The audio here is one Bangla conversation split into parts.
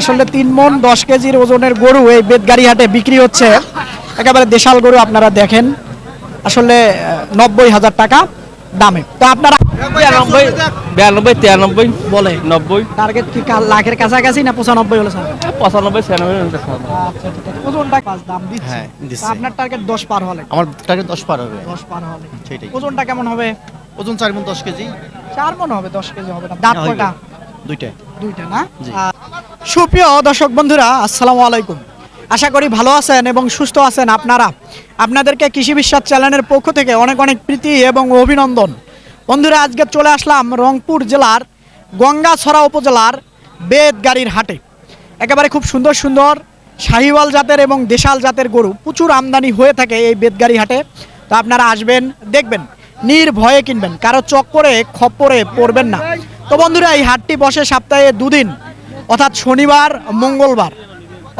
আসলে তিন মন দশ কেজির ওজনের গরু এই বেদগাড়ি হাটে বিক্রি হচ্ছে। একেবারে দেশাল গরু আপনারা দেখেন। আসলে নব্বই হাজার টাকা দামে। তো আপনারা বিরানব্বই বিরানব্বই তিরানব্বই বলে নব্বই। টার্গেট কি লাখের কাছাকাছি না পঁচানব্বই হলে পঁচানব্বই ছিয়ানব্বই আচ্ছা ঠিক আছে। ওজনটা দাম দিচ্ছে। হ্যাঁ, আপনার টার্গেট দশ পার হলে। আমার টার্গেট দশ পার হবে। দশ পার হলে। সেটাই। ওজনটা কেমন হবে? ওজন চার মন দশ কেজি। চার মন হবে দশ কেজি হবে না। দাঁত দুইটা। দুইটা না? সুপ্রিয় দর্শক বন্ধুরা, আসসালামু আলাইকুম। আশা করি ভালো আছেন এবং সুস্থ আছেন আপনারা। আপনাদেরকে কৃষি বিশ্বাস চ্যানেলের পক্ষ থেকে অনেক অনেক প্রীতি এবং অভিনন্দন। বন্ধুরা, আজকে চলে আসলাম রংপুর জেলার গঙ্গাছড়া উপজেলার বেদগাড়ির হাটে। একেবারে খুব সুন্দর সুন্দর শাহিওয়াল জাতের এবং দেশাল জাতের গরু প্রচুর আমদানি হয়ে থাকে এই বেদগাড়ি হাটে। তো আপনারা আসবেন, দেখবেন, নির্ভয়ে কিনবেন, কারও চক্করে, খপ্পরে পড়বেন না। তো বন্ধুরা, এই হাটটি বসে সপ্তাহে দুদিন অর্থাৎ শনিবার, মঙ্গলবার।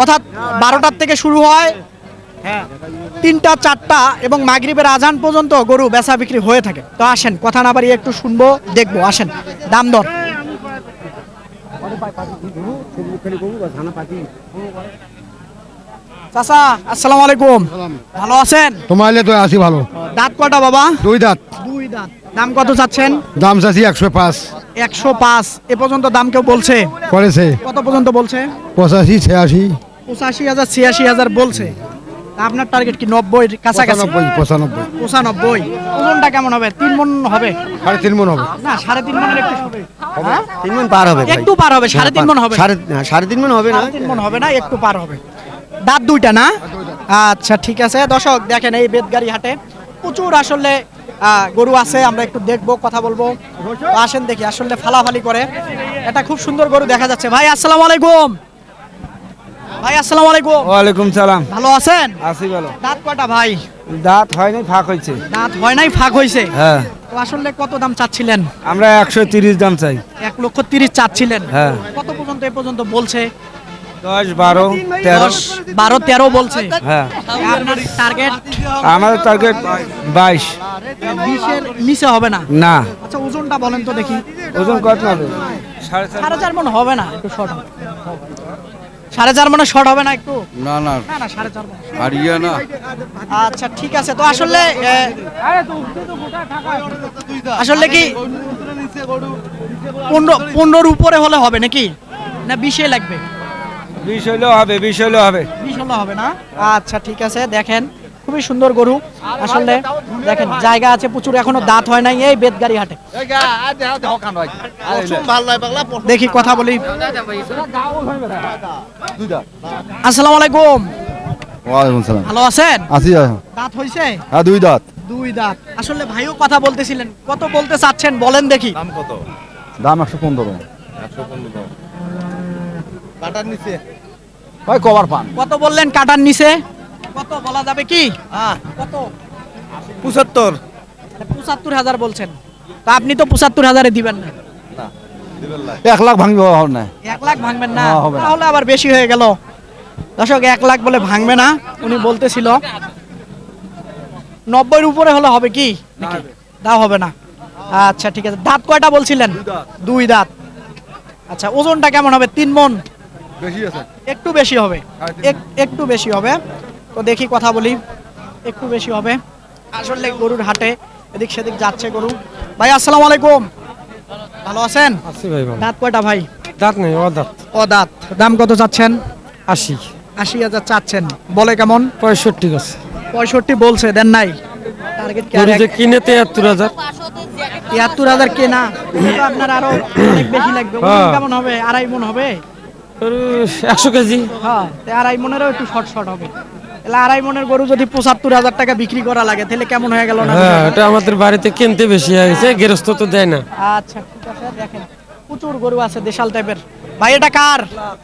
অর্থাৎ বারোটার থেকে শুরু হয় তিনটা, চারটা এবং মাগরীবের আজান পর্যন্ত গরু বেচা বিক্রি হয়ে থাকে। তো আসেন, কথা না বাড়িয়ে একটু শুনব, দেখব, আসেন। দাম দর। চাচা আসসালামু আলাইকুম। ভালো আছেন? তোমার তো আছি ভালো। দাঁত কটা বাবা? দুই দাঁত। দুই দাঁত। দাম কত চাচ্ছেন? দাম চাচ্ছি একশো পাঁচ। একশো পাঁচ। এ পর্যন্ত দাম কেউ বলছে? করেছে। কত পর্যন্ত বলছে? পঁচাশি ছিয়াশি। পঁচাশি হাজার ছিয়াশি হাজার বলছে। আপনার টার্গেট কি? নব্বই কাছাকাছি? পঁচানব্বই পঁচানব্বই। ওজনটা কেমন হবে? তিন মন হবে? সাড়ে তিন মন হবে। না সাড়ে তিন মনের একটু হবে? তিন মন পার হবে একটু পার হবে সাড়ে তিন মন হবে। সাড়ে সাড়ে তিন মন হবে না? তিন মন হবে না একটু পার হবে। দাঁত দুইটা না? আচ্ছা ঠিক আছে। দর্শক দেখেন এই বেদগাড়ি হাটে প্রচুর আসলে গরু আছে। আমরা একটু দেখব কথা বলব। আসেন দেখি আসলে ফালাফালি করে। এটা খুব সুন্দর গরু দেখা যাচ্ছে। ভাই আসসালামু আলাইকুম। ভাই আসসালামু আলাইকুম। ওয়ালাইকুম সালাম। ভালো আছেন? আসি ভালো। দাঁত কটা ভাই? দাঁত হয়নি ফাঁক হয়েছে দাঁত হয় নাই ফাঁক হয়েছে হ্যাঁ। তো আসলে কত দাম চাচ্ছিলেন? আমরা একশো তিরিশ দাম চাই। এক লক্ষ তিরিশ চাচ্ছিলেন। হ্যাঁ। কত পর্যন্ত এ পর্যন্ত বলছে? দশ বারো তেরো। বারো তেরো বলছে। হ্যাঁ। আপনার টার্গেট আমাদের টার্গেট বাইশ। বিশের নিচে হবে না? না। আচ্ছা ওজনটা বলেন তো দেখি। ওজন কত হবে? সাড়ে চার মন হবে না একটু শর্ট সাড়ে চার মনে শর্ট হবে না একটু? না না। না না সাড়ে চার হারিয়ে না। আচ্ছা ঠিক আছে। তো আসলে আসলে কি পনেরো পনেরোর উপরে হলে হবে নাকি? না বিশে লাগবে? বিশ হইলেও হবে বিশ হইলেও হবে। বিশ হলে হবে না? আচ্ছা ঠিক আছে দেখেন খুবই সুন্দর গরু। আসলে দেখেন জায়গা আছে প্রচুর এখনও দাঁত হয় নাই এই বেদগাড়ি হাটে। দেখি কথা বলি। আসসালামু আলাইকুম। ভালো আছেন? দাঁত হইছে? হ্যাঁ দুই দাঁত। দুই দাঁত। আসলে ভাইও কথা বলতেছিলেন। কত বলতে চাচ্ছেন বলেন দেখি। দাম একশো পনেরো। ভাই কভার পান। কত বললেন কাটার নিচে? কত বলা যাবে কি? কত? পঁচাত্তর। পঁচাত্তর হাজার বলছেন। তা আপনি তো পঁচাত্তর হাজারে দিবেন না। এক লাখ ভাঙবে না। এক লাখ ভাঙবেন না? হ্যাঁ, না। তাহলে আবার বেশি হয়ে গেল। দর্শক এক লাখ বলে ভাঙবে না উনি বলতেছিল। নব্বইয়ের উপরে হলে হবে কি? দাও হবে না। আচ্ছা ঠিক আছে। দাঁত কয়টা বলছিলেন? দুই দাঁত। আচ্ছা ওজনটা কেমন হবে? তিন মন? বেশি আছে? একটু বেশি হবে। একটু বেশি হবে। তো দেখি কথা বলি। একটু বেশি হবে। আসলে গরুর হাটে এদিক সেদিক যাচ্ছে গরু। ভাই আসসালামু আলাইকুম। ভালো আছেন? আসি ভাই ভালো। দাঁত কয়টা ভাই? দাঁত নেই ও দাঁত। ও দাঁত দাম কত চাচ্ছেন? আশি। আশি হাজার চাচ্ছেন। বলে কেমন? পঁয়ষট্টি আছে পঁয়ষট্টি বলছে দেন নাই। টার্গেট কি আর যে কিনে তেয়াত্তর হাজার। তিয়াত্তর হাজার কেনা। আপনার আরও অনেক বেশি লাগবে। হ্যাঁ। কেমন হবে? আড়াই মন হবে? একশো কেজি। হ্যাঁ আড়াই মনেরও একটু শর্ট শর্ট হবে। তাহলে আড়াই মনের গরু যদি পঁচাত্তর হাজার টাকা বিক্রি করা লাগে তাহলে কেমন হয়ে গেল না? হ্যাঁ এটা আমাদের বাড়িতে কিনতে বেশি হয়ে গেছে গেরস্ত তো দেয় না। আচ্ছা ঠিক আছে দেখেন প্রচুর গরু আছে দেশাল টাইপের ভাই এটা কার?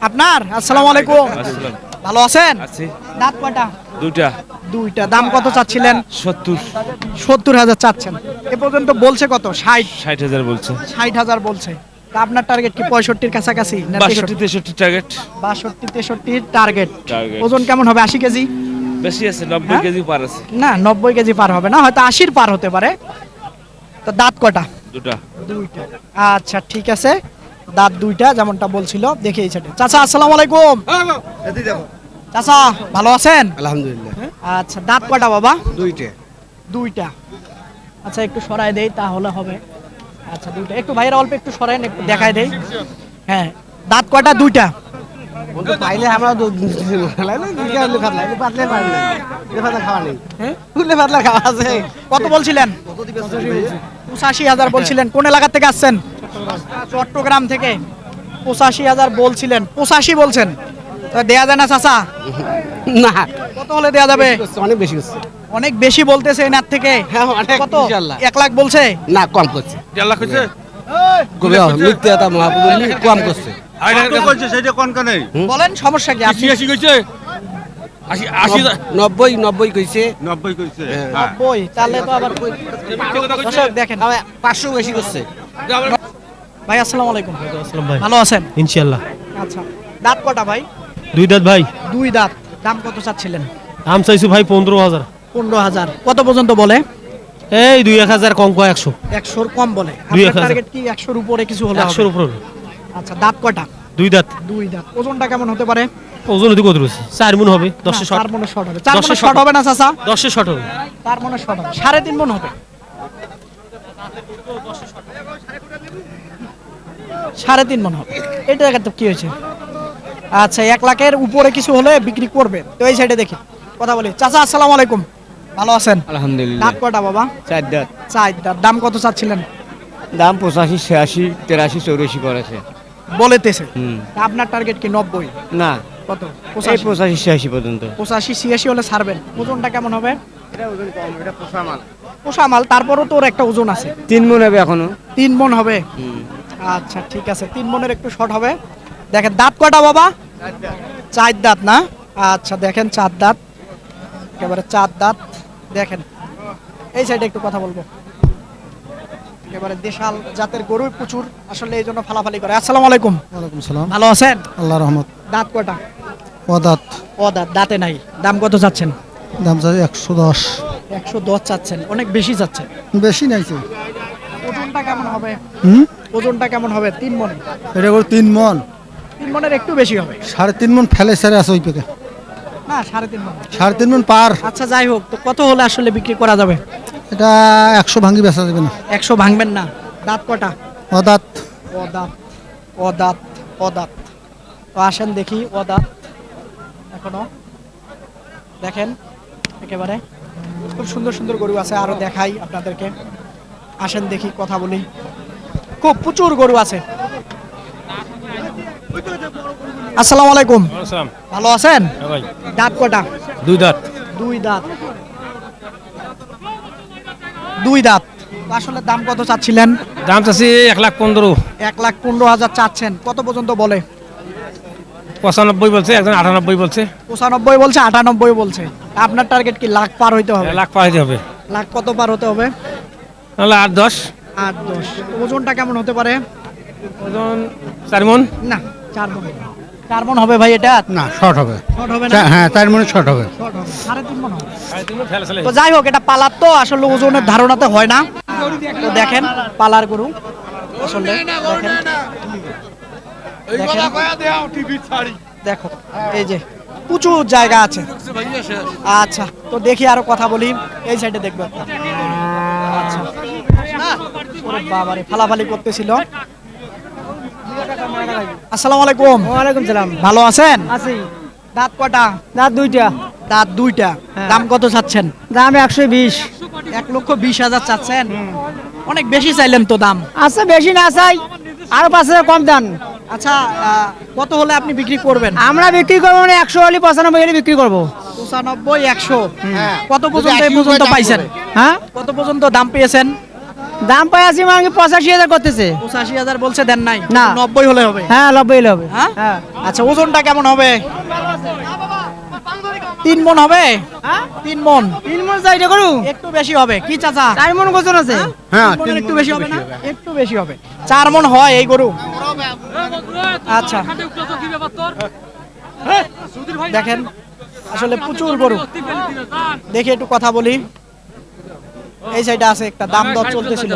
আপনার? আসসালামু আলাইকুম। ভালো আছেন? দাঁত কয়টা? দুটা দুইটা। দাম কত চাচ্ছিলেন? সত্তর। সত্তর হাজার চাচ্ছেন। এ পর্যন্ত বলছে কত? ষাট? ষাট হাজার বলছে। ষাট হাজার বলছে। আপনার টার্গেট কি পঁয়ষট্টির কাছাকাছি বাষট্টি তেষট্টি? টার্গেট বাষট্টি তেষট্টির টার্গেট ওজন কেমন হবে আশি কেজি? বেশি আছে নব্বই হ্যাঁ? কেজি পার আছে। না নব্বই কেজি পার হবে না হয়তো আশির পার হতে পারে। তো দাঁত কটা? দুটা। দুইটা। আচ্ছা ঠিক আছে। দাঁত দুইটা যেমনটা বলছিল দেখি এই সাইডে চাচা আসসালামু আলাইকুম। চাচা ভালো আছেন? আলহামদুলিল্লাহ। আচ্ছা দাঁত কয়টা বাবা? দুইটা। দুইটা। আচ্ছা একটু সরাই দেই তাহলে হবে। আচ্ছা দুইটা। একটু ভাইয়ের অল্প একটু সরাইন একটু দেখাই দেই। হ্যাঁ দাঁত কয়টা? দুইটা। পাইলে আমরা হ্যাঁ? কত বলছিলেন? পঁচাশি হাজার বলছিলেন। কোন এলাকা থেকে আসছেন? চট্টগ্রাম থেকে। পঁচাশি হাজার বলছিলেন। পঁচাশি বলছেন। দেয়া যায় না চাচা? না। কত হলে দেয়া যাবে? অনেক বেশি করছে। অনেক বেশি বলতেছে এনার থেকে? হ্যাঁ, অনেক, কত? এক লাখ বলছে? না কম করছে। দেড় লাখ কম করছে। বলেন সমস্যা কি? আশি কইছে? নব্বই নব্বই কইছে। নব্বই কইছে তাহলে তো আবার দেখেন। পাঁচশো বেশি করছে। ভাই আসসালামু আলাইকুম। ভালো আছেন? ইনশাল্লাহ আচ্ছা। দাঁত কটা ভাই? দুই দাঁত ভাই? দুই দাঁত। দাম কত চাচ্ছিলেন? দাম চাইছো ভাই পনেরো হাজার। পনেরো হাজার। কত পর্যন্ত বলে? এই দুই এক হাজার কম কয় একশো। একশোর কম বলে। দুই এক। টার্গেট কি একশোর উপরে কিছু হলে একশোর? উপর। আচ্ছা দাঁত কটা দুই দাঁত। দুই দাঁত। ওজনটা কেমন হতে পারে? ওজন ওদিকে কত রয়েছে চার মন হবে। দশে না, শর্ট চার মনে শর্ট হবে। চার মনে শর্ট হবে। না চাচা? দশে শর্ট হবে। চার মনে শট হবে। সাড়ে তিন মন হবে। সাড়ে তিন মন হবে। এটা দেখা তো কি হয়েছে? আচ্ছা এক লাখের উপরে কিছু হলে বিক্রি করবে তো এই সাইডে দেখি কথা বলি। চাচা আসসালামু আলাইকুম। ভালো আছেন? আলহামদুলিল্লাহ। দাঁত কটা বাবা? চার দাঁত। চাই দাম কত চাচ্ছিলেন? দাম পঁচাশি ছিয়াশি তেরাশি চৌরাশি করেছে। বলেতেছে। তা আপনার টার্গেট কি নব্বই? না। কত? পঁচাশি। পঁচাশি ছিয়াশি পর্যন্ত। পঁচাশি ছিয়াশি হলে ছাড়বেন। ওজনটা কেমন হবে? এটা ওজন কম এটা পোষা মাল। পোষা মাল তারপরও তোর একটা ওজন আছে। তিন মন হবে এখনও। তিন মন হবে? আচ্ছা ঠিক আছে। তিন মনের একটু শর্ট হবে। দেখেন দাঁত কটা বাবা? চার দাঁত না? আচ্ছা দেখেন চার দাঁত। একেবারে চার দাঁত। দেখেন এই সাইডে একটু কথা বলব। একেবারে দেশাল জাতের গরু প্রচুর আসলে এই জন্য ফালাফালি করে। আসসালামু আলাইকুম। ওয়ালাইকুম সালাম। ভালো আছেন? আল্লাহ রহমত। দাঁত কটা দাঁত দাঁতে নাই। দাম কত চাচ্ছেন দাম চাই একশো দশ। একশো দশ চাচ্ছেন অনেক বেশি চাচ্ছেন বেশি নাইছে ওজনটা কেমন হবে? হুম? ওজনটা কেমন হবে? তিন মন। এটা করে তিন মন। মনের একটু বেশি হবে। সাড়ে তিন মন ফেলে সারে আছে ওই পেকে না সাড়ে তিন মন। সাড়ে তিন মন পার। আচ্ছা যাই হোক তো কত হলে আসলে বিক্রি করা যাবে? এটা একশো ভাঙ্গি বেচা যাবে না। একশো ভাঙবেন না। দাঁত কটা? ওদাত ও দাঁত ও দাঁত ও দাঁত তো আসেন দেখি ও দাঁত এখনও। দেখেন একেবারে। খুব সুন্দর সুন্দর গরু আছে আরও দেখাই আপনাদেরকে। আসেন দেখি কথা বলি। খুব প্রচুর গরু আছে। আসসালামু আলাইকুম। ভালো আছেন? দাঁত কটা? দুই দাঁত। দুই দাঁত। দুই দাঁত। আসলে দাম কত চাচ্ছিলেন? দাম চাচ্ছি এক লাখ পনেরো। এক লাখ পনেরো হাজার চাচ্ছেন। কত পর্যন্ত বলে? পঁচানব্বই বলছে একজন আটানব্বই বলছে। পঁচানব্বই বলছে আটানব্বই বলছে। আপনার টার্গেট কি লাখ পার হইতে হবে? লাখ পাইতে হবে। লাখ কত পার হতে হবে? নাহলে আট দশ। আট দশ। ওজনটা কেমন হতে পারে? ওজন চার মন। না চার মন। চার মন হবে ভাই এটা? না শর্ট হবে। শর্ট হবে না? হ্যাঁ চার মনে শর্ট হবে। শর্ট হবে। সাড়ে তিন মন হবে। তো যাই হোক এটা পালার তো আসলে ওজনের ধারণাতে হয় না। তো দেখেন পালার গরু। আসলে দেখেন। দেখেন। দেখো এই যে প্রচুর জায়গা আছে। আচ্ছা তো দেখি আরও কথা বলি। এই সাইডে দেখব। আচ্ছা। বাবারে ফালাফালি করতেছিল। আসসালামু আলাইকুম। ওয়ালাইকুম সালাম। ভালো আছেন? আছি। দাঁত কটা? দাঁত দুইটা। দাঁত দুইটা। দাম কত চাচ্ছেন? দাম একশো বিশ। এক লক্ষ বিশ হাজার চাচ্ছেন? অনেক বেশি চাইলেন তো দাম। আচ্ছা বেশি না চাই আরও পাঁচ হাজার কম দেন। আচ্ছা আহ, কত হলে আপনি বিক্রি করবেন? আমরা বিক্রি করব মানে একশো হলে পঁচানব্বই হলে বিক্রি করব। পঁচানব্বই একশো। কত পর্যন্ত পর্যন্ত পাইছেন? হ্যাঁ? কত পর্যন্ত দাম পেয়েছেন? দাম পাই আছি মানে পঁচাশি হাজার করতেছে। পঁচাশি হাজার বলছে দেন নাই। না। নব্বই হলে হবে। হ্যাঁ নব্বই হলে হবে। হ্যাঁ? হ্যাঁ। আচ্ছা ওজনটা কেমন হবে? তিন মন হবে? হ্যাঁ? তিন মন। তিন মন চাইটা করু একটু বেশি হবে। কি চাচা? চার মন গোজন আছে? হ্যাঁ? তিন মনের একটু বেশি হবে না? একটু বেশি হবে। চার মন হয় এই গরু। আচ্ছা। দেখেন আসলে প্রচুর গরু। দেখি একটু কথা বলি। এই সাইডে আছে একটা দাম দর চলতেছিল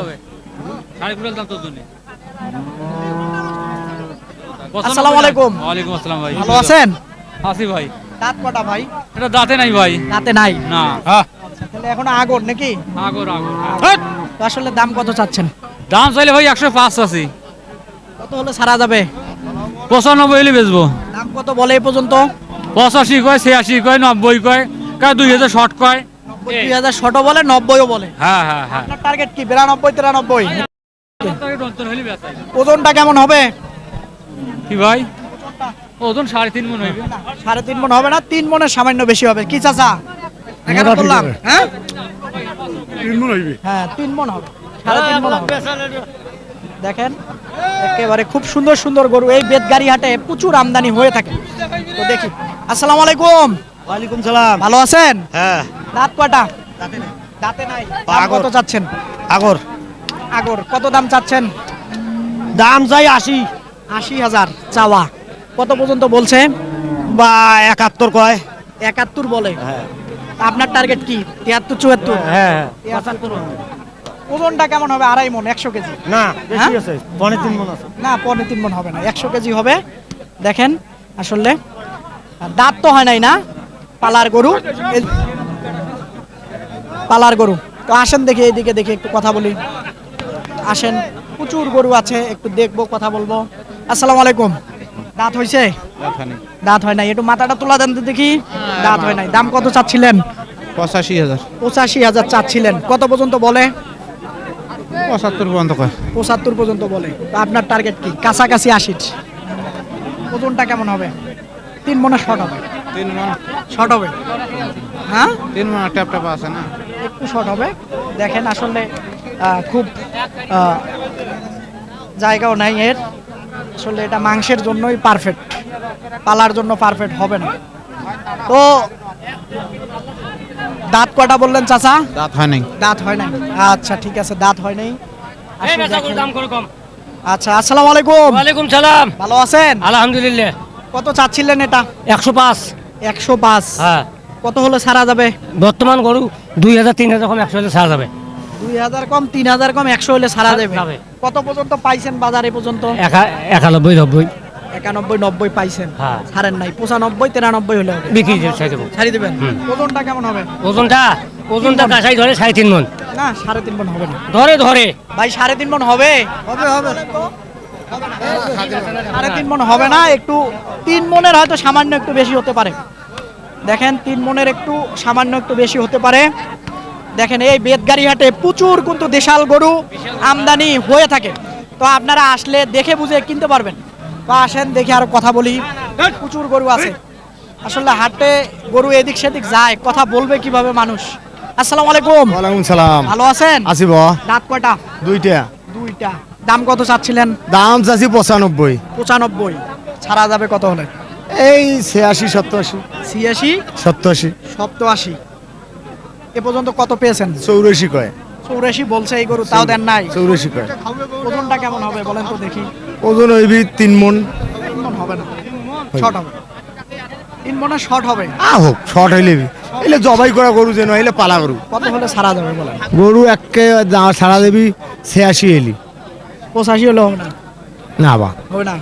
আসসালামু আলাইকুম। ওয়ালাইকুম আসসালাম ভাই। ভালো আছেন? আছি ভাই। দাঁত কটা ভাই? এটা দাঁতে নাই ভাই। দাঁতে নাই? না। আচ্ছা, তাহলে এখন আগর নাকি? আগর আগর। আসলে দাম কত চাচ্ছেন? দাম চাইলে ভাই একশো পাঁচ আছি। কত হলে সারা যাবে? পঁচানব্বই হলে বেচবো। দাম কত বলে এই পর্যন্ত? পঁচাশি কয় ছিয়াশি কয় নব্বই কয় কয় দুই হাজার শর্ট কয়। দুই হাজার ষোটো বলে নব্বইও বলে। হ্যাঁ হ্যাঁ হ্যাঁ। আপনার টার্গেট কি? বিরানব্বই তিরানব্বই। ওজনটা কেমন হবে? কি ভাই? ওজন সাড়ে তিন মন হইবে। সাড়ে তিন মন হবে না তিন মনের সামান্য বেশি হবে। কি চাচা? এখানে বললাম হ্যাঁ? হ্যাঁ তিন মন হবে। সাড়ে তিন মন হবে। দেখেন একেবারে খুব সুন্দর সুন্দর গরু। এই বেদগাড়ি হাটে প্রচুর আমদানি হয়ে থাকে। তো দেখি। আসসালামু আলাইকুম। ওয়ালাইকুম সালাম। ভালো আছেন? হ্যাঁ। দাঁত কয়টা? দাঁতে নাই। দাম আগর। কত চাচ্ছেন? আগর। আগর। কত দাম চাচ্ছেন? দাম চাই আশি। আশি হাজার চাওয়া। কত পর্যন্ত বলছে? বা একাত্তর কয়। একাত্তর বলে। হ্যাঁ। আপনার টার্গেট কি? তিয়াত্তর চুয়াত্তর? হ্যাঁ তিয়াত্তর ওজনটা কেমন হবে? আড়াই মন একশো কেজি? না বেশি আছে। পনেরো তিন মন আছে। না পনেরো তিন মন হবে না। একশো কেজি হবে। দেখেন আসলে দাঁত তো হয় নাই না? পালার গরু। পালার গরু। তো আসেন দেখি এইদিকে দেখি একটু কথা বলি। আসেন প্রচুর গরু আছে একটু দেখব কথা বলব। আসসালামু আলাইকুম। দাঁত হয়েছে দাঁত হয় নাই। একটু মাথাটা তোলা দেন দেখি। দাঁত হয় নাই। দাম কত চাচ্ছিলেন? পঁচাশি হাজার। পঁচাশি হাজার চাচ্ছিলেন। কত পর্যন্ত বলে? পঁচাত্তর পর্যন্ত কয়। পঁচাত্তর পর্যন্ত বলে। আপনার টার্গেট কি? কাছাকাছি আশির। ওজনটা কেমন হবে? তিন মনে শর্ট হবে। তিন মন। শর্ট হবে। হ্যাঁ? তিন মন ট্যাপ ট্যাপ আছে না। একটু শর্ট হবে। দেখেন আসলে খুব জায়গাও নাই এর। আসলে এটা মাংসের জন্যই পারফেক্ট পালার জন্য পারফেক্ট হবে না। তো দাঁত কটা বললেন চাচা? দাঁত হয় নাই। দাঁত হয় নাই। আচ্ছা ঠিক আছে দাঁত হয় নাই। আসুন দেখেন। দাম করে কম। আচ্ছা আসসালামু আলাইকুম। ওয়ালাইকুম সালাম। ভালো আছেন? আলহামদুলিল্লাহ। কত চাচ্ছিলেন এটা? একশো পাঁচ। একশো পাঁচ। হ্যাঁ। কত হলে সারা যাবে? বর্তমান গরু দুই হাজার তিন হাজার কম একশো হলে ছাড়া যাবে। দুই হাজার কম তিন হাজার কম একশো হলে সারা যাবে। কত পর্যন্ত পাইছেন বাজারে পর্যন্ত? একানব্বই নব্বই। একানব্বই নব্বই পাইছেন। হ্যাঁ। নাই। পঁচানব্বই তিরানব্বই হলে বিক্রি ছেড়ে ছাড়ি দেবেন। ওজনটা কেমন হবে? ওজনটা ওজনটা কাছাই ধরে সাড়ে তিন মন। না সাড়ে তিন মন হবে না। ধরে ধরে। ভাই সাড়ে তিন মন হবে? হবে হবে। সাড়ে তিন মন হবে না একটু তিন মনের হয়তো সামান্য একটু বেশি হতে পারে। দেখেন তিন মনের একটু সামান্য একটু বেশি হতে পারে। দেখেন এই বেদগাড়ি হাটে প্রচুর কিন্তু দেশাল গরু আমদানি হয়ে থাকে। তো আপনারা আসলে দেখে বুঝে কিনতে পারবেন। তো আসেন দেখে আরও কথা বলি। প্রচুর গরু আছে। আসলে হাটে গরু এদিক সেদিক যায় কথা বলবে কীভাবে মানুষ? আসসালামু আলাইকুম। ওয়ালাইকুম সালাম। ভালো আছেন? আসিব দাঁত কয়টা? দুইটা। দুইটা। দাম কত চাচ্ছিলেন? দাম চাচ্ছি পঁচানব্বই। পঁচানব্বই। ছাড়া যাবে কত হলে? এই ছিয়াশি সপ্তাশি ছিয়াশি? সপ্তাশি সপ্তআশি এ পর্যন্ত কত পেয়েছেন? চৌরাশি কয়। চৌরাশি বলছে এই গরু তাও দেন নাই। চৌরাশি কয়। ওজনটা কেমন হবে বলেন তো দেখি। ওজন হইবি তিন মন। তিন মন হবে না। শর্ট হবে। তিন মনে শর্ট হবে। আ হোক শর্ট হইলে এলে জবাই করা গরু যেন এলে পালা গরু। কত হলে ছাড়া যাবে বলেন? গরু একে ছাড়া দেবি ছিয়াশি এলি। পঁচাশি হলে হবে না? না বা। হবে না?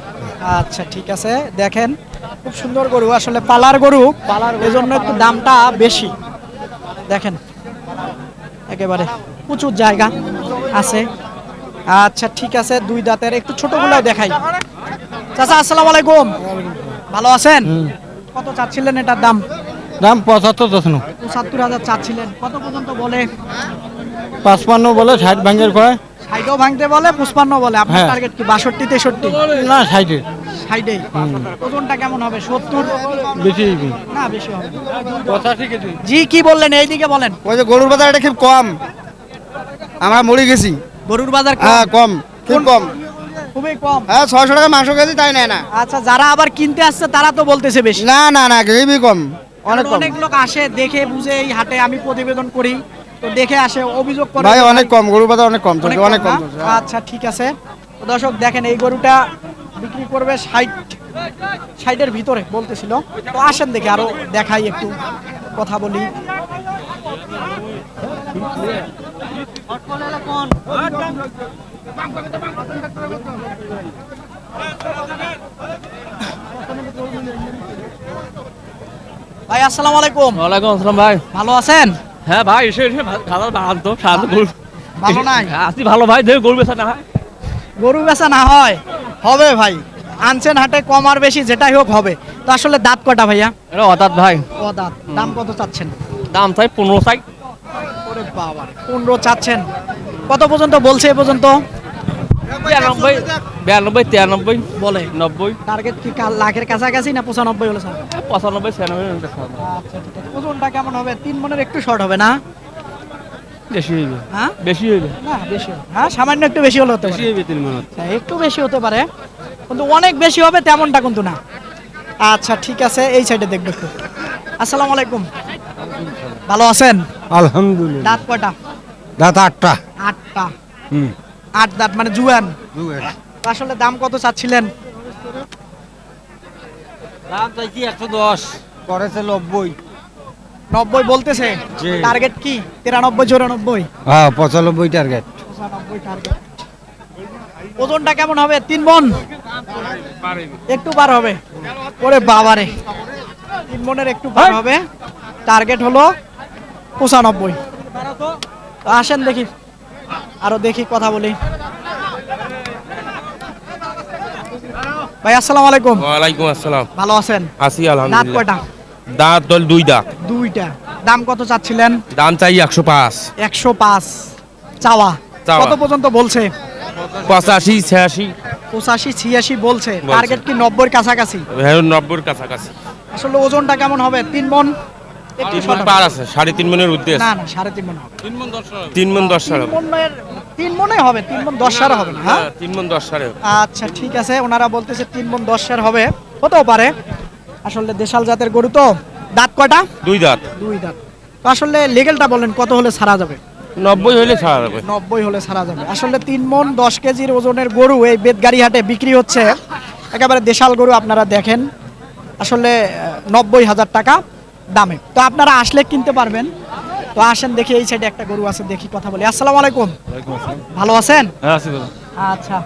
আচ্ছা ঠিক আছে। দেখেন খুব সুন্দর গরু আসলে পালার গরু পালার এজন্য একটু দামটা বেশি। দেখেন একেবারে প্রচুর জায়গা আছে। আচ্ছা ঠিক আছে দুই দাঁতের একটু ছোটগুলো দেখাই। চাচা আসসালামু আলাইকুম। ভালো আছেন? কত চাচ্ছিলেন এটার দাম? দাম পঁচাত্তর দশনো পঁচাত্তর হাজার চাচ্ছিলেন। কত পর্যন্ত বলে? পাঁচপান্ন বলে ষাট ভাঙ্গের কয়। ষাটও ভাঙতে বলে পুষ্পান্ন বলে। আপনার হ্যাঁ। টার্গেট কি বাষট্টি তেষট্টি? না ষাটের ওজনটা কেমন হবে? সত্তর? বেশি না বেশি হবে পঁচাশি কেজি। জি কি বললেন? এইদিকে বলেন। ওই যে গরুর বাজার এটা খুব কম। আমরা মরে গেছি। গরুর বাজার কম? হ্যাঁ কম। খুব কম। খুবই কম। হ্যাঁ ছয়শো টাকা মাংস কেজি তাই নেয় না। আচ্ছা যারা আবার কিনতে আসছে তারা তো বলতেছে বেশি। না না না খুবই কম। অনেক অনেক লোক আসে দেখে বুঝে এই হাটে আমি প্রতিবেদন করি। তো দেখে আসে অভিযোগ করে। ভাই অনেক কম। গরুর বাজার অনেক কম অনেক অনেক কম হ্যাঁ। আচ্ছা ঠিক আছে। দর্শক দেখেন এই গরুটা বিক্রি করবে ষাট ষাটের ভিতরে বলতেছিল। তো আসেন দেখে আরও দেখাই একটু কথা বলি। ভাই আসসালামু আলাইকুম। ওয়ালাইকুম আসসালাম ভাই। ভালো আছেন? হ্যাঁ ভাই এসে এসে খাবার বাগান তো সাহায্য করুন ভালো নাই? আসি ভালো ভাই দেখে গরু বেচা না হয়। গরু বেচা না হয়? হবে ভাই। আনছেন হাটে কম আর বেশি যেটাই হোক হবে। তো আসলে দাঁত কটা ভাইয়া? এটা অদাত ভাই। ও দাঁত। দাম কত চাচ্ছেন? দাম চাই পনেরো চাই ওরে বাবা পনেরো চাচ্ছেন। কত পর্যন্ত বলছে এ পর্যন্ত? বিরানব্বই বিরানব্বই তিরানব্বই বলে। নব্বই। টার্গেট কি লাখের কাছাকাছি না পঁচানব্বই হলে স্যার পঁচানব্বই ছিয়ানব্বই ঠিক আছে। ওজনটা কেমন হবে? তিন মনের একটু শর্ট হবে না? বেশি হইবে। হ্যাঁ? বেশি হইবে। না বেশি হ্যাঁ সামান্য একটু বেশি হলে হতে পারে। হইবে তিন মন হ্যাঁ, একটু বেশি হতে পারে। কিন্তু অনেক বেশি হবে তেমনটা কিন্তু না। আচ্ছা ঠিক আছে এই সাইডে দেখব একটু। আসসালামু আলাইকুম। ভালো আছেন? আলহামদুলিল্লাহ। দাঁত কয়টা? দাঁত আটটা। আটটা। আট দাঁত মানে জুয়ান? আসলে দাম কত চাচ্ছিলেন? দাম চাইছি একশো দশ। করেছে নব্বই। নব্বই বলতেছে। জি। টার্গেট কি? তিরানব্বই চৌরানব্বই? হ্যাঁ পঁচানব্বই টার্গেট পঁচানব্বই টার্গেট ওজনটা কেমন হবে? তিন মন? একটু পার হবে। ওরে বাবারে। তিন মনের একটু পার হবে। টার্গেট হলো পঁচানব্বই। তো আসেন দেখি। আরও দেখি কথা বলি। ভাই আসসালামু আলাইকুম। ওয়ালাইকুম আসসালাম। ভালো আছেন? আছি দাঁত আলহামদুলিল্লাহ। কয়টা? দাঁত দল দুই দাঁত দুইটা। দাম কত চাচ্ছিলেন? দাম চাই একশো পাঁচ। একশো পাঁচ। চাওয়া। চাওয়া। কত পর্যন্ত বলছে? পঁচাশি ছিয়াশি। পঁচাশি ছিয়াশি বলছে। বলছে। টার্গেট কি নব্বইয়ের কাছাকাছি? হ্যাঁ নব্বইয়ের কাছাকাছি। আসলে ওজনটা কেমন হবে? তিন মন? একটু তিন মন হবে। পার আছে সাড়ে তিন মনের উদ্দেশ্য। না না সাড়ে তিন মন হবে। তিন মন দশ সাড়ে তিন মনের তিন মনে হবে তিন মন দশ সার হবে না হ্যাঁ? তিন মন দশ সাড়ে আচ্ছা ঠিক আছে। ওনারা বলতেছে তিন মন দশ সার হবে। হতেও পারে। আসলে দেশাল জাতের গরু তো। দাঁত কয়টা? দুই দাঁত। দুই দাঁত। তো আসলে লেগেলটা বলেন কত হলে ছাড়া যাবে? নব্বই হলে ছাড়া যাবে। নব্বই হলে ছাড়া যাবে। আসলে তিন মন দশ কেজির ওজনের গরু এই বেদগাড়ি হাটে বিক্রি হচ্ছে। একেবারে দেশাল গরু আপনারা দেখেন। আসলে নব্বই হাজার টাকা দামে। তো আপনারা আসলে কিনতে পারবেন। তো আসেন দেখি এই সাইডে একটা গরু আছে দেখি কথা বলি। আসসালামু আলাইকুম। ভালো আছেন? হ্যাঁ আচ্ছা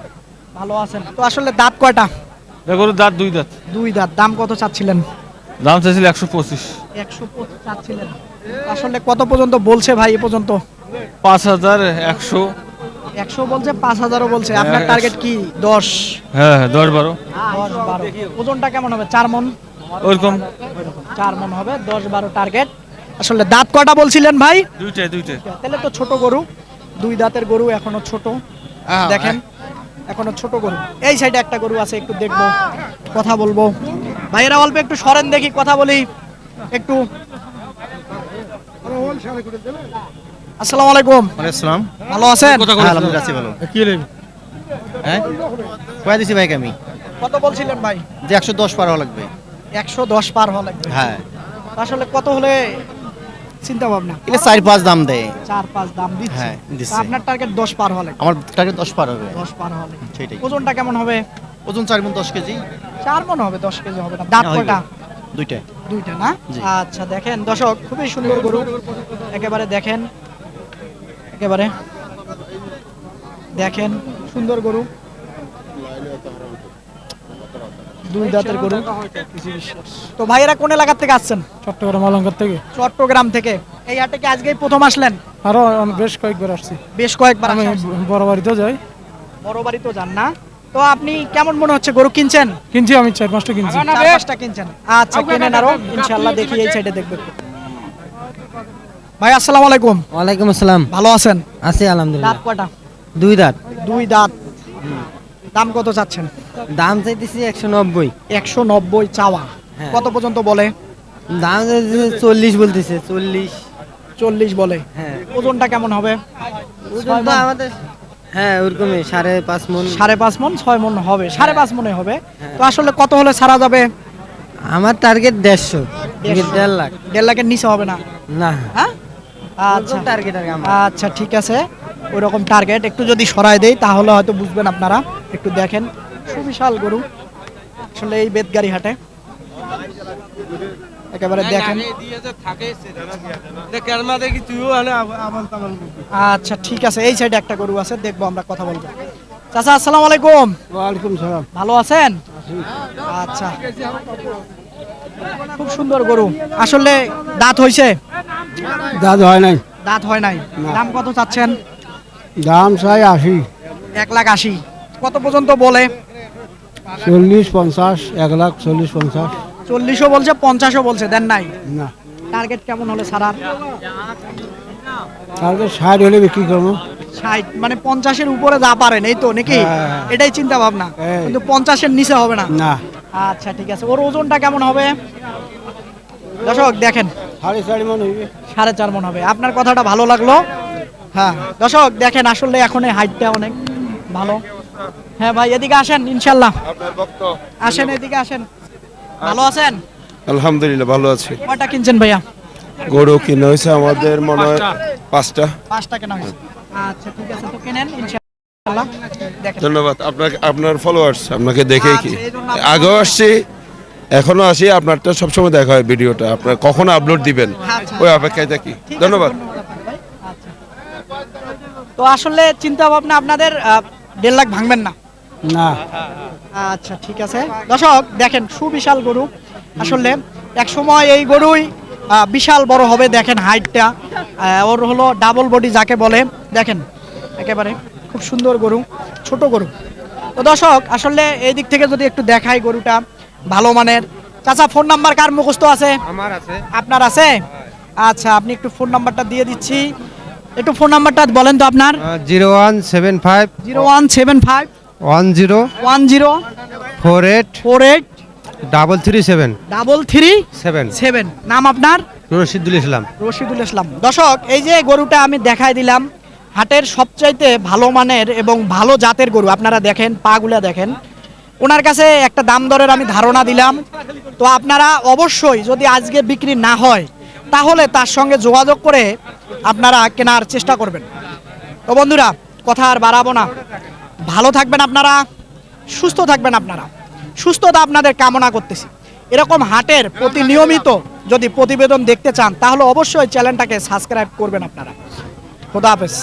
ভালো আছেন। তো আসলে দাঁত কয়টা? দেখো দাঁত দুই দাঁত। দুই দাঁত। দাম কত চাচ্ছিলেন? দাম চাইছিল একশো পঁচিশ। একশো চাচ্ছিলেন। আসলে কত পর্যন্ত বলছে ভাই এ পর্যন্ত? পাঁচ হাজার একশো। একশো বলছে পাঁচ হাজারও বলছে। আপনার হ্যাঁ, টার্গেট কি? দশ। হ্যাঁ হ্যাঁ দশ বারো। দশ বারো। ওজনটা কেমন হবে? চার মন? ওইরকম। চার মন হবে দশ বারো টার্গেট আসলে দাঁত কটা বলছিলেন ভাই? দুইটাই দুইটাই। তাহলে তো ছোট গরু। দুই দাঁতের গরু এখনও ছোট। দেখেন। এখনও ছোট গরু। এই সাইডে একটা গরু আছে একটু দেখব কথা বলব। ভাইয়েরা অল্প একটু সরেন দেখি কথা বলি। একটু। আসসালামু আলাইকুম। আসসালাম ভালো আছেন? আলহামদুলিল্লাহ আছি ভালো। কি নেবি হ্যাঁ? কয়ে দিছি ভাই আমি? কত বলছিলেন ভাই? যে একশো দশ পার হওয়া লাগবে। একশো দশ পার হওয়া লাগবে। হ্যাঁ। আসলে কত হলে চিন্তা ভাবনা এটা চার পাঁচ দাম দেয়। চার পাঁচ দাম দিচ্ছে। হ্যাঁ, দিচ্ছে। আপনার টার্গেট দশ পার হলে। আমার টার্গেট দশ পার হবে। দশ পার হলে। সেটাই। ওজনটা কেমন হবে? ওজন চার মন দশ কেজি। চার মন হবে দশ কেজি হবে না। দাঁত। কয়টা? দুইটা। দুইটা না? আচ্ছা দেখেন দর্শক খুবই সুন্দর গরু। একেবারে দেখেন একেবারে দেখেন সুন্দর গরু। দুই দাঁতের গরু। তো ভাইয়েরা কোন এলাকা থেকে আসছেন? চট্টগ্রাম অলঙ্কার থেকে। চট্টগ্রাম থেকে। এই হাটে কি আজকেই প্রথম আসলেন? আরও বেশ কয়েকবার আসছি। বেশ কয়েকবার আমি বড় বাড়িতেও যাই। বড় বাড়ি তো যান না। তো আপনি কেমন মনে হচ্ছে গরু কিনছেন? কিনছি আমি চার পাঁচটা কিনছি। চার পাঁচটা কিনছেন। আচ্ছা কিনেন আরও। ইনশাআল্লাহ দেখি এই সাইডে দেখবেন। ভাই আসসালামু আলাইকুম। ওয়ালাইকুম আসসালাম। ভালো আছেন? আছি আলহামদুলিল্লাহ। দাঁত কয়টা? দুই দাঁত। দুই দাঁত। দাম কত চাচ্ছেন? দাম চাইতেছি একশো নব্বই। একশো নব্বই চাওয়া। হ্যাঁ। কত পর্যন্ত বলে? দাম চাইতেছে চল্লিশ বলতেছে চল্লিশ। চল্লিশ বলে। হ্যাঁ। ওজনটা কেমন হবে? ওজন তো আমাদের হ্যাঁ ওরকমই সাড়ে পাঁচ মন। সাড়ে পাঁচ মন ছয় মন হবে সাড়ে হ্যাঁ। পাঁচ মনে হবে। তো আসলে কত হলে ছাড়া যাবে? আমার টার্গেট দেড়শো। দেড় লাখ। দেড় লাখের নিচে হবে না? না। হ্যাঁ? আচ্ছা। টার্গেট আর আমার। আচ্ছা ঠিক আছে। ওই রকম টার্গেট একটু যদি সরাই দেই তাহলে হয়তো বুঝবেন আপনারা। একটু দেখেন সুবিশাল গরু। আসলে এই বেদগাড়ি হাটে। একেবারে দেখেন। আচ্ছা ঠিক আছে। এই সাইডে একটা গরু আছে দেখব আমরা কথা বলব। চাচা আসসালামু আলাইকুম। ওয়ালাইকুম সালাম। ভালো আছেন? আচ্ছা। খুব সুন্দর গরু। আসলে দাঁত হইছে? দাঁত হয় নাই। দাঁত হয় নাই। দাম কত চাচ্ছেন? দাম চাই আশি। এক লাখ আশি। কত পর্যন্ত বলে? চল্লিশ পঞ্চাশ এক লাখ চল্লিশ পঞ্চাশ। চল্লিশও বলছে পঞ্চাশও বলছে দেন নাই। না। টার্গেট কেমন হলে সারার? তারপরে ষাট হলে বিক্রি করব। ষাট মানে পঞ্চাশের উপরে যা পারেন এই তো নাকি? হ্যাঁ, হ্যাঁ। এটাই চিন্তা ভাবনা। কিন্তু পঞ্চাশের নিচে হবে না। না। আচ্ছা ঠিক আছে। ওর ওজনটা কেমন হবে? দর্শক দেখেন। সাড়ে চারি মন হইবে। সাড়ে চার মন হবে। আপনার কথাটা ভালো লাগল। হ্যাঁ দর্শক দেখেন আসলে এখন এই হাইটটা অনেক ভালো। হ্যাঁ ভাই এদিকে আসেন ইনশাল্লাহ। আসেন এদিকে আসেন। ভালো আছেন? আলহামদুলিল্লাহ ভালো আছি। কয়টা কিনছেন ভাইয়া? গরু কিনে হয়েছে আমাদের মনে হয় পাঁচটা। পাঁচটা। কেনা হয়েছে। আচ্ছা ঠিক আছে তো কেনেন ইনশাল্লাহ। দেখেন। ধন্যবাদ। আপনাকে আপনার ফলোয়ার্স আপনাকে দেখে কি? আচ্ছা, আগেও আসছি এখনও আসি আপনারটা সবসময় দেখা হয় ভিডিওটা। আপনার কখন আপলোড দিবেন? আচ্ছা। ওই অপেক্ষায় থাকি। ধন্যবাদ। আচ্ছা। তো আসলে চিন্তা ভাবনা আপনাদের দেড় লাখ ভাঙবেন না। না। আচ্ছা ঠিক আছে। দর্শক দেখেন সুবিশাল গরু। আসলে এক সময় এই গরুই বিশাল বড় হবে দেখেন হাইটটা। ওর হলো ডাবল বডি যাকে বলে। দেখেন একেবারে খুব সুন্দর গরু ছোট গরু। তো দর্শক আসলে এই দিক থেকে যদি একটু দেখাই গরুটা ভালো মানের। চাচা ফোন নাম্বার কার মুখস্থ আছে? আমার আছে। আপনার আছে? আচ্ছা আপনি একটু ফোন নাম্বারটা দিয়ে দিচ্ছি। একটু ফোন নাম্বারটা বলেন তো আপনার। Zero one seven five zero one seven five one zero one zero four eight four eight double three seven double three seven. Seven. নাম আপনার? রশিদুল ইসলাম। রশিদুল ইসলাম। দর্শক এই যে গরুটা আমি দেখাই দিলাম হাটের সবচাইতে ভালো মানের এবং ভালো জাতের গরু। আপনারা দেখেন পাগুলা দেখেন। ওনার কাছে একটা দাম দরের আমি ধারণা দিলাম। তো আপনারা অবশ্যই যদি আজকে বিক্রি না হয় তাহলে তার সঙ্গে যোগাযোগ করে আপনারা কেনার চেষ্টা করবেন। তো বন্ধুরা, কথা আর বাড়াবো না। ভালো থাকবেন আপনারা, সুস্থ থাকবেন আপনারা। সুস্থতা আপনাদের কামনা করতেছি। এরকম হাটের প্রতি নিয়মিত যদি প্রতিবেদন দেখতে চান, তাহলে অবশ্যই চ্যানেলটাকে সাবস্ক্রাইব করবেন আপনারা। খোদা হাফেজ।